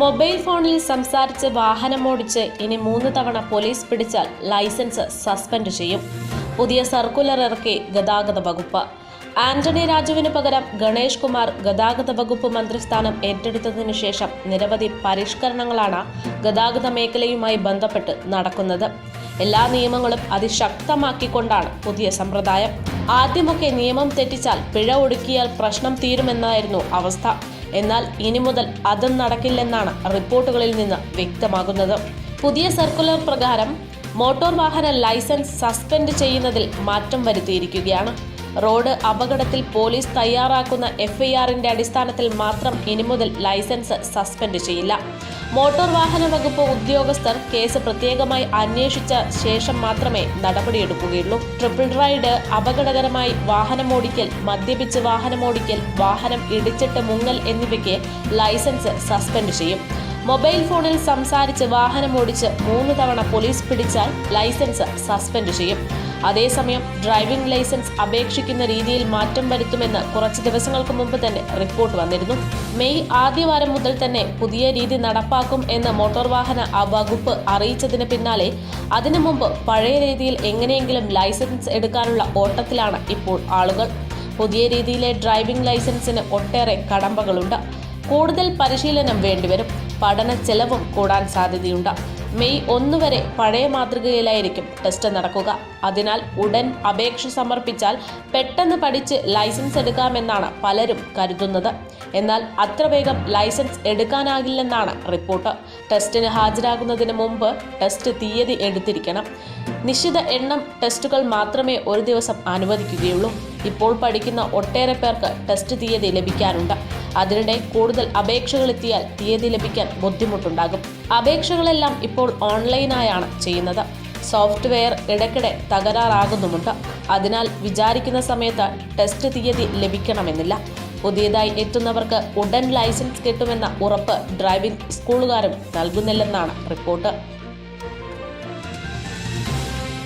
Mobile ഫോണിൽ സംസാരിച്ച് വാഹനമോടിച്ച് ഇനി മൂന്ന് തവണ പോലീസ് പിടിച്ചാൽ ലൈസൻസ് സസ്പെൻഡ് ചെയ്യും. പുതിയ സർക്കുലർ ഇറക്കി ഗതാഗത വകുപ്പ്. ആന്റണി രാജുവിന് പകരം ഗണേഷ് കുമാർ ഗതാഗത വകുപ്പ് മന്ത്രിസ്ഥാനം ഏറ്റെടുത്തതിനു ശേഷം നിരവധി പരിഷ്കരണങ്ങളാണ് ഗതാഗത മേഖലയുമായി ബന്ധപ്പെട്ട് നടക്കുന്നത്. എല്ലാ നിയമങ്ങളും അതിശക്തമാക്കിക്കൊണ്ടാണ് പുതിയ സമ്പ്രദായം. ആദ്യമൊക്കെ നിയമം തെറ്റിച്ചാൽ പിഴ ഒടുക്കിയാൽ പ്രശ്നം തീരുമെന്നായിരുന്നു അവസ്ഥ. എന്നാൽ ഇനി മുതൽ അതും നടക്കില്ലെന്നാണ് റിപ്പോർട്ടുകളിൽ നിന്ന് വ്യക്തമാകുന്നത്. പുതിയ സർക്കുലർ പ്രകാരം മോട്ടോർ വാഹന ലൈസൻസ് സസ്പെൻഡ് ചെയ്യുന്നതിൽ മാറ്റം വരുത്തിയിരിക്കുകയാണ്. റോഡ് അപകടത്തിൽ പോലീസ് തയ്യാറാക്കുന്ന എഫ്ഐആറിന്റെ അടിസ്ഥാനത്തിൽ മാത്രം ഇനി മുതൽ ലൈസൻസ് സസ്പെൻഡ് ചെയ്യില്ല. മോട്ടോർ വാഹന വകുപ്പ് ഉദ്യോഗസ്ഥർ കേസ് പ്രത്യേകമായി അന്വേഷിച്ച ശേഷം മാത്രമേ നടപടിയെടുക്കുകയുള്ളൂ. ട്രിപ്പിൾ റൈഡ് അപകടകരമായി വാഹനമോടിക്കൽ മദ്യപിച്ച് വാഹനമോടിക്കൽ വാഹനം ഇടിച്ചിട്ട് മുങ്ങൽ എന്നിവയ്ക്ക് ലൈസൻസ് സസ്പെൻഡ് ചെയ്യും. മൊബൈൽ ഫോണിൽ സംസാരിച്ച് വാഹനമോടിച്ച് മൂന്ന് തവണ പോലീസ് പിടിച്ചാൽ ലൈസൻസ് സസ്പെൻഡ് ചെയ്യും. അതേസമയം ഡ്രൈവിംഗ് ലൈസൻസ് അപേക്ഷിക്കുന്ന രീതിയിൽ മാറ്റം വരുത്തുമെന്ന് കുറച്ച് ദിവസങ്ങൾക്ക് മുമ്പ് തന്നെ റിപ്പോർട്ട് വന്നിരുന്നു. മെയ് ആദ്യവാരം മുതൽ തന്നെ പുതിയ രീതി നടപ്പാക്കും എന്ന് മോട്ടോർ വാഹന വകുപ്പ് അറിയിച്ചതിന് പിന്നാലെ അതിനു മുമ്പ് പഴയ രീതിയിൽ എങ്ങനെയെങ്കിലും ലൈസൻസ് എടുക്കാനുള്ള ഓട്ടത്തിലാണ് ഇപ്പോൾ ആളുകൾ. പുതിയ രീതിയിലെ ഡ്രൈവിംഗ് ലൈസൻസിന് ഒട്ടേറെ കടമ്പകളുണ്ട്. കൂടുതൽ പരിശീലനം വേണ്ടിവരും. പഠന ചെലവും കൂടാൻ സാധ്യതയുണ്ട്. മെയ് ഒന്ന് വരെ പഴയ മാതൃകയിലായിരിക്കും ടെസ്റ്റ് നടക്കുക. അതിനാൽ ഉടൻ അപേക്ഷ സമർപ്പിച്ചാൽ പെട്ടെന്ന് പഠിച്ച് ലൈസൻസ് എടുക്കാമെന്നാണ് പലരും കരുതുന്നത്. എന്നാൽ അത്ര വേഗം ലൈസൻസ് എടുക്കാനാകില്ലെന്നാണ് റിപ്പോർട്ട്. ടെസ്റ്റിന് ഹാജരാകുന്നതിന് മുമ്പ് ടെസ്റ്റ് തീയതി എടുത്തിരിക്കണം. നിശ്ചിത എണ്ണം ടെസ്റ്റുകൾ മാത്രമേ ഒരു ദിവസം അനുവദിക്കുകയുള്ളൂ. ഇപ്പോൾ പഠിക്കുന്ന ഒട്ടേറെ പേർക്ക് ടെസ്റ്റ് തീയതി ലഭിക്കാനുണ്ട് അതിനിടെ കൂടുതൽ അപേക്ഷകൾ എത്തിയാൽ തീയതി ലഭിക്കാൻ ബുദ്ധിമുട്ടുണ്ടാകും. അപേക്ഷകളെല്ലാം ഇപ്പോൾ ഓൺലൈനായാണ് ചെയ്യുന്നത്. സോഫ്റ്റ്വെയർ ഇടയ്ക്കിടെ തകരാറാകുന്നുമുണ്ട്. അതിനാൽ വിചാരിക്കുന്ന സമയത്ത് ടെസ്റ്റ് തീയതി ലഭിക്കണമെന്നില്ല. പുതിയതായി എത്തുന്നവർക്ക് ഉടൻ ലൈസൻസ് കിട്ടുമെന്ന ഉറപ്പ് ഡ്രൈവിംഗ് സ്കൂളുകാരും നൽകുന്നില്ലെന്നാണ് റിപ്പോർട്ട്.